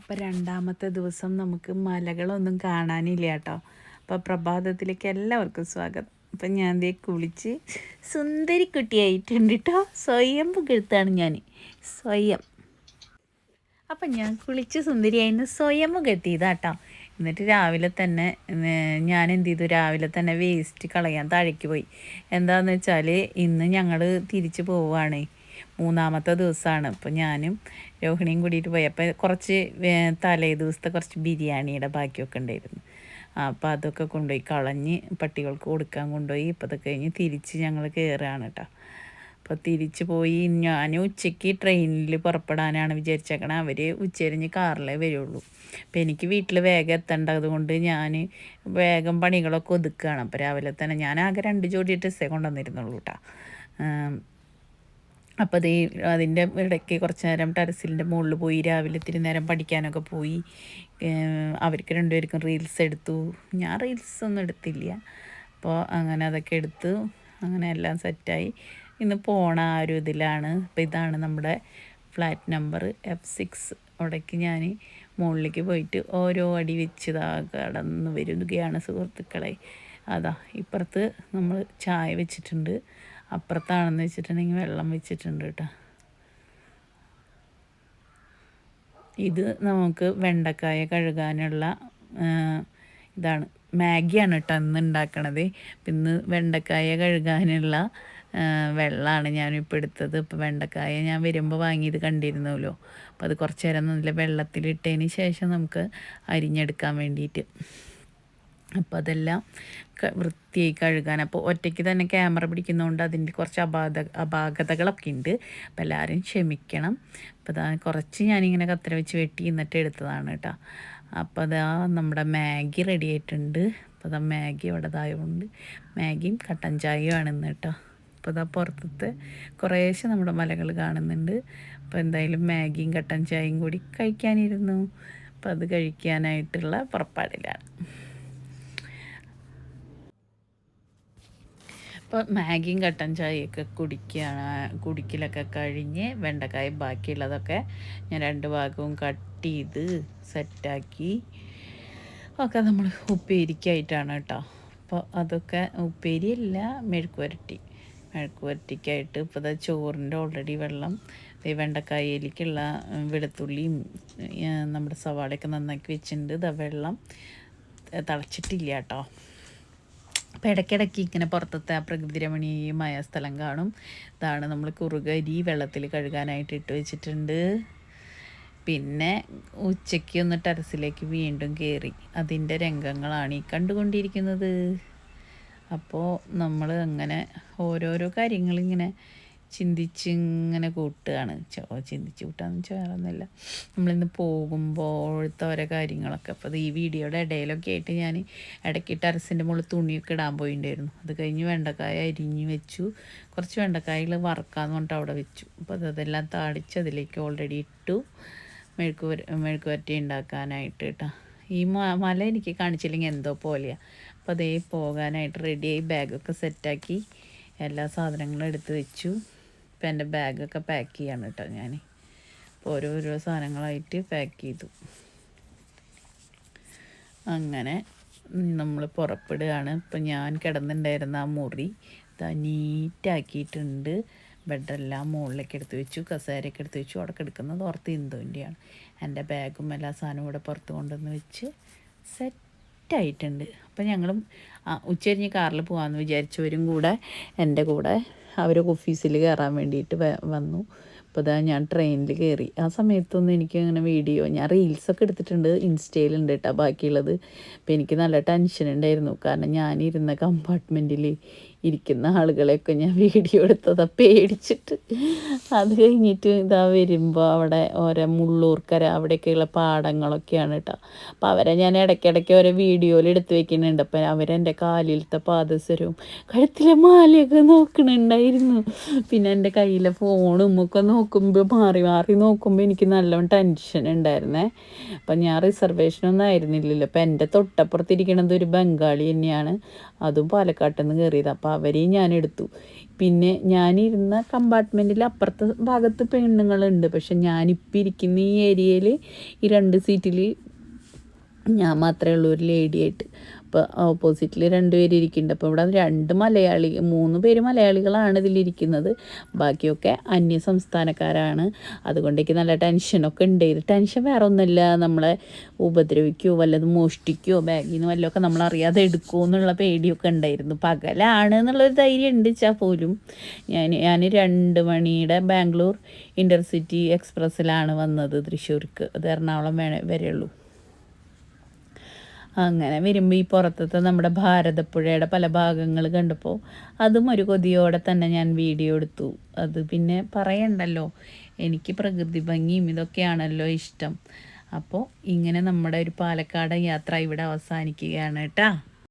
അപ്പോൾ രണ്ടാമത്തെ ദിവസം നമുക്ക് മലകളൊന്നും കാണാനില്ല കേട്ടോ. അപ്പോൾ പ്രഭാതത്തിലേക്ക് എല്ലാവർക്കും സ്വാഗതം. അപ്പം ഞാൻ ദേ കുളിച്ച് സുന്ദരി കുട്ടിയായിട്ടുണ്ട് കേട്ടോ. സ്വയം പുകഴ്ത്താണ് ഞാൻ. സ്വയം. അപ്പം ഞാൻ കുളിച്ച് സുന്ദരിയായിരുന്നു സ്വയം പുകഴ്ത്തിയതാട്ടോ എന്നിട്ട് രാവിലെ തന്നെ ഞാൻ എന്ത് ചെയ്തു? രാവിലെ തന്നെ വേസ്റ്റ് കളയാൻ താഴേക്ക് പോയി. എന്താണെന്ന് വെച്ചാൽ ഇന്ന് ഞങ്ങൾ തിരിച്ചു പോവുകയാണ് മൂന്നാമത്തെ ദിവസമാണ്. അപ്പോൾ ഞാനും രോഹിണിയും കൂടിയിട്ട് പോയി. അപ്പോൾ കുറച്ച് തലേ ദിവസത്തെ കുറച്ച് ബിരിയാണിയുടെ ബാക്കിയൊക്കെ ഉണ്ടായിരുന്നു. അപ്പോൾ അതൊക്കെ കൊണ്ടുപോയി കളഞ്ഞ് പട്ടികൾക്ക് കൊടുക്കാൻ കൊണ്ടുപോയി. ഇപ്പോൾ അതൊക്കെ കഴിഞ്ഞ് തിരിച്ച് ഞങ്ങൾ കയറുകയാണ് കേട്ടോ അപ്പോൾ തിരിച്ച് പോയി ഞാൻ ഉച്ചയ്ക്ക് ട്രെയിനിൽ പുറപ്പെടാനാണ് വിചാരിച്ചേക്കണത് അവർ ഉച്ചരിഞ്ഞ് കാറിലേ വരുള്ളൂ. അപ്പോൾ എനിക്ക് വീട്ടിൽ വേഗം എത്തേണ്ടത് കൊണ്ട് ഞാൻ വേഗം പണികളൊക്കെ ഒതുക്കുകയാണ് അപ്പോൾ രാവിലെ തന്നെ ഞാൻ ആകെ രണ്ട് ജോഡി ഡ്രസ്സേ കൊണ്ടുവന്നിരുന്നുള്ളൂ കേട്ടോ അപ്പോൾ അതേ അതിന്റെ ഇടയ്ക്ക് കുറച്ച് നേരം ടെറസിന്റെ മുകളിൽ പോയി രാവിലെ ഇത്തിരി നേരം പഠിക്കാനൊക്കെ പോയി. അവർക്ക് രണ്ടുപേർക്കും റീൽസ് എടുത്തു. ഞാൻ റീൽസ് ഒന്നും എടുത്തില്ല. അപ്പോൾ അങ്ങനെ അതൊക്കെ എടുത്തു. അങ്ങനെ എല്ലാം സെറ്റായി. ഇന്ന് പോണ ആ ഒരു ഇതിലാണ്. അപ്പോൾ ഇതാണ് നമ്മുടെ ഫ്ലാറ്റ് നമ്പർ എഫ് സിക്സ് അവിടേക്ക് ഞാൻ മുകളിലേക്ക് പോയിട്ട് ഓരോ അടി വെച്ച് കടന്ന് വരികയാണ് സുഹൃത്തുക്കളെ. അതാ ഇപ്പുറത്ത് നമ്മൾ ചായ വെച്ചിട്ടുണ്ട്. അപ്പുറത്താണെന്ന് വെച്ചിട്ടുണ്ടെങ്കിൽ വെള്ളം വെച്ചിട്ടുണ്ട് കേട്ടോ. ഇത് നമുക്ക് വെണ്ടക്കായ കഴുകാനുള്ള ഇതാണ് മാഗിയാണ് കേട്ടോ ഇന്ന് ഉണ്ടാക്കണത്. ഇന്ന് വെണ്ടക്കായ കഴുകാനുള്ള വെള്ളമാണ് ഞാനിപ്പോൾ എടുത്തത്. ഇപ്പോൾ വെണ്ടക്കായ ഞാൻ വരുമ്പോൾ വാങ്ങിയത് കണ്ടിരുന്നല്ലോ. അപ്പോൾ അത് കുറച്ച് നേരം നല്ല വെള്ളത്തിലിട്ടതിന് ശേഷം നമുക്ക് അരിഞ്ഞെടുക്കാൻ വേണ്ടിയിട്ട്. അപ്പോൾ അതെല്ലാം വൃത്തിയായി കഴുകാൻ. അപ്പോൾ ഒറ്റയ്ക്ക് തന്നെ ക്യാമറ പിടിക്കുന്നതുകൊണ്ട് അതിന്റെ കുറച്ച് അപാത അപാകതകളൊക്കെ ഉണ്ട് അപ്പോൾ എല്ലാവരും ക്ഷമിക്കണം. അപ്പോൾ അതാ കുറച്ച് ഞാനിങ്ങനെ കത്തിര വെച്ച് വെട്ടി എന്നിട്ട് എടുത്തതാണ് കേട്ടോ അപ്പോൾ അതാ നമ്മുടെ മാഗി റെഡി ആയിട്ടുണ്ട്. അപ്പോൾ അതാ മാഗി അവിടെ ഇതായതുകൊണ്ട് മാഗിയും കട്ടൻ ചായയുമാണ് ഇന്ന് കേട്ടോ അപ്പോൾ അതാ പുറത്തത്തെ കുറേശ്ശെ നമ്മുടെ മലകൾ കാണുന്നുണ്ട്. അപ്പോൾ എന്തായാലും മാഗിയും കട്ടൻ ചായയും കൂടി കഴിക്കാനിരുന്നു. അപ്പോൾ അത് കഴിക്കാനായിട്ടുള്ള പുറപ്പാടിലാണ്. അപ്പോൾ മാഗിയും കട്ടൻ ചായയൊക്കെ കുടിക്കുകയാണ് കുടിക്കലൊക്കെ കഴിഞ്ഞ് വെണ്ടക്കായ ബാക്കിയുള്ളതൊക്കെ ഞാൻ രണ്ട് ഭാഗവും കട്ട് ചെയ്ത് സെറ്റാക്കി ഒക്കെ നമ്മൾ ഉപ്പേരിക്കായിട്ടാണ് കേട്ടോ. അപ്പോൾ അതൊക്കെ ഉപ്പേരിയല്ല മെഴുക്ക് വരട്ടി മെഴുക്ക് വരട്ടിക്കായിട്ട് ഇപ്പോൾ ഇതാ ചോറിന്റെ ഓൾറെഡി വെള്ളം ഈ വെണ്ടക്കായയിലേക്കുള്ള വെളുത്തുള്ളിയും നമ്മുടെ സവാളയൊക്കെ നന്നാക്കി വെച്ചിട്ടുണ്ട്. ഇതാ വെള്ളം തിളച്ചിട്ടില്ല കേട്ടോ. അപ്പോൾ ഇടയ്ക്കിടയ്ക്ക് ഇങ്ങനെ പുറത്തത്തെ ആ പ്രകൃതി രമണീയമായ സ്ഥലം കാണും. ഇതാണ് നമ്മൾ കുറുകരി വെള്ളത്തിൽ കഴുകാനായിട്ട് ഇട്ട് വെച്ചിട്ടുണ്ട്. പിന്നെ ഉച്ചയ്ക്ക് ഒന്ന് ടെറസിലേക്ക് വീണ്ടും കയറി അതിന്റെ രംഗങ്ങളാണ് ഈ കണ്ടുകൊണ്ടിരിക്കുന്നത്. അപ്പോൾ നമ്മൾ അങ്ങനെ ഓരോരോ കാര്യങ്ങളിങ്ങനെ ചിന്തിച്ച് ഇങ്ങനെ കൂട്ടുകയാണ്. ചോ ചിന്തിച്ച് കൂട്ടാന്ന് വെച്ചാൽ വേറെ ഒന്നുമില്ല നമ്മളിന്ന് പോകുമ്പോഴത്തെ ഓരോ കാര്യങ്ങളൊക്കെ. അപ്പോൾ അത് ഈ വീഡിയോയുടെ ഇടയിലൊക്കെ ആയിട്ട് ഞാൻ ഇടയ്ക്ക് ടെറസിന്റെ മുകളിൽ തുണിയൊക്കെ ഇടാൻ പോയിട്ടുണ്ടായിരുന്നു അത് കഴിഞ്ഞ് വെണ്ടക്കായ അരിഞ്ഞ് വെച്ചു. കുറച്ച് വെണ്ടക്കായകൾ വറക്കാന്ന് പറഞ്ഞിട്ട് അവിടെ വെച്ചു. അപ്പോൾ അത് അതെല്ലാം താടിച്ച് അതിലേക്ക് ഓൾറെഡി ഇട്ടു. മെഴുക്ക് വര മെഴുക്ക് വരട്ടി ഉണ്ടാക്കാനായിട്ട് കേട്ടോ. ഈ മല എനിക്ക് കാണിച്ചില്ലെങ്കിൽ എന്തോ പോലെയാണ് അപ്പോൾ അതേ പോകാനായിട്ട് റെഡിയായി ബാഗൊക്കെ സെറ്റാക്കി എല്ലാ സാധനങ്ങളും എടുത്ത് വെച്ചു. ഇപ്പം എന്റെ ബാഗൊക്കെ പാക്ക് ചെയ്യാണ് കേട്ടോ ഞാൻ അപ്പോൾ ഓരോരോ സാധനങ്ങളായിട്ട് പാക്ക് ചെയ്തു. അങ്ങനെ നമ്മൾ പുറപ്പെടുകയാണ്. ഇപ്പം ഞാൻ കിടന്നിട്ടുണ്ടായിരുന്ന ആ മുറി ഇതാ നീറ്റാക്കിയിട്ടുണ്ട്. ബെഡെല്ലാം മുകളിലേക്ക് എടുത്ത് വെച്ചു കസേരയൊക്കെ എടുത്ത് വെച്ചു. അവിടെ കിടക്കുന്നത് ഓർത്ത് ഇന്ദുവിന്റെയാണ്. എന്റെ ബാഗും എല്ലാ സാധനവും ഇവിടെ പുറത്ത് കൊണ്ടുവന്ന് വെച്ച് സെറ്റായിട്ടുണ്ട്. അപ്പം ഞങ്ങളും ഉച്ചരിഞ്ഞ് കാറിൽ പോകാമെന്ന് വിചാരിച്ചവരും കൂടെ എന്റെ കൂടെ അവർ ഓഫീസിൽ കയറാൻ വേണ്ടിയിട്ട് വന്നു. അപ്പോൾ ഇതാ ഞാൻ ട്രെയിനിൽ കയറി. ആ സമയത്തൊന്നും എനിക്ക് അങ്ങനെ വീഡിയോ ഞാൻ റീൽസൊക്കെ എടുത്തിട്ടുണ്ട്. ഇൻസ്റ്റയിലുണ്ട് കേട്ടോ ബാക്കിയുള്ളത്. അപ്പോൾ എനിക്ക് നല്ല ടെൻഷൻ ഉണ്ടായിരുന്നു. കാരണം ഞാനിരുന്ന കമ്പാർട്ട്മെന്റിൽ ഇരിക്കുന്ന ആളുകളെയൊക്കെ ഞാൻ വീഡിയോ എടുത്തതാ പേടിച്ചിട്ട്. അത് കഴിഞ്ഞിട്ട് ഇതാ വരുമ്പോൾ അവിടെ ഓരോ മുള്ളൂർക്കര അവിടെയൊക്കെയുള്ള പാടങ്ങളൊക്കെയാണ് കേട്ടോ അപ്പം അവരെ ഞാൻ ഇടയ്ക്കിടയ്ക്ക് ഓരോ വീഡിയോയിൽ എടുത്ത് വെക്കുന്നുണ്ട്. അപ്പം അവരെന്റെ കാലിലത്തെ പാദസരവും കഴുത്തിലെ മാലയൊക്കെ നോക്കണുണ്ടായിരുന്നു. പിന്നെ എന്റെ കയ്യിലെ ഫോണും ഒക്കെ നോക്കുമ്പോൾ മാറി മാറി നോക്കുമ്പോൾ എനിക്ക് നല്ലോണം ടെൻഷൻ ഉണ്ടായിരുന്നേ. അപ്പം ഞാൻ റിസർവേഷനൊന്നും ആയിരുന്നില്ലല്ലോ. അപ്പം എന്റെ തൊട്ടപ്പുറത്തിരിക്കണത് ഒരു ബംഗാളി തന്നെയാണ്. അതും പാലക്കാട്ടിൽ നിന്ന് കയറിയത് അപ്പോൾ അവരെയും ഞാൻ എടുത്തു പിന്നെ ഞാനിരുന്ന കമ്പാർട്ട്മെന്റിൽ അപ്പുറത്തെ ഭാഗത്ത് പെണ്ണുങ്ങളുണ്ട്. പക്ഷെ ഞാനിപ്പോൾ ഇരിക്കുന്ന ഈ ഏരിയയിൽ ഈ രണ്ട് സീറ്റിൽ ഞാൻ മാത്രമേ ഉള്ളൂ ഒരു ലേഡിയായിട്ട് അപ്പോൾ ഓപ്പോസിറ്റിൽ രണ്ടുപേര് ഇരിക്കുന്നുണ്ട് അപ്പോൾ ഇവിടെ രണ്ട് മലയാളി മൂന്ന് പേര് മലയാളികളാണ് ഇതിലിരിക്കുന്നത്. ബാക്കിയൊക്കെ അന്യ സംസ്ഥാനക്കാരാണ്. അതുകൊണ്ട് എനിക്ക് നല്ല ടെൻഷനൊക്കെ ഉണ്ടായിരുന്നു ടെൻഷൻ വേറെ ഒന്നുമില്ല നമ്മളെ ഉപദ്രവിക്കുകയോ വല്ലതും മോഷ്ടിക്കുകയോ ബാഗിൽ നിന്ന് വല്ലതൊക്കെ നമ്മൾ അറിയാതെ എടുക്കുമോ എന്നുള്ള പേടിയൊക്കെ ഉണ്ടായിരുന്നു. പകലാണ് എന്നുള്ളൊരു ധൈര്യം ഉണ്ട് വെച്ചാൽ പോലും. ഞാൻ ഞാൻ രണ്ട് മണിയുടെ ബാംഗ്ലൂർ ഇന്റർസിറ്റി എക്സ്പ്രസ്സിലാണ് വന്നത് തൃശ്ശൂർക്ക്. അത് എറണാകുളം വരെയുള്ളൂ. അങ്ങനെ വരുമ്പോൾ ഈ പുറത്തത്തെ നമ്മുടെ ഭാരതപ്പുഴയുടെ പല ഭാഗങ്ങൾ കണ്ടപ്പോൾ അതും ഒരു കൊതിയോടെ തന്നെ ഞാൻ വീഡിയോ എടുത്തു. അത് പിന്നെ പറയണ്ടല്ലോ. എനിക്ക് പ്രകൃതി ഭംഗിയും ഇതൊക്കെയാണല്ലോ ഇഷ്ടം. അപ്പോൾ ഇങ്ങനെ നമ്മുടെ ഒരു പാലക്കാട് യാത്ര ഇവിടെ അവസാനിക്കുകയാണ് കേട്ടോ.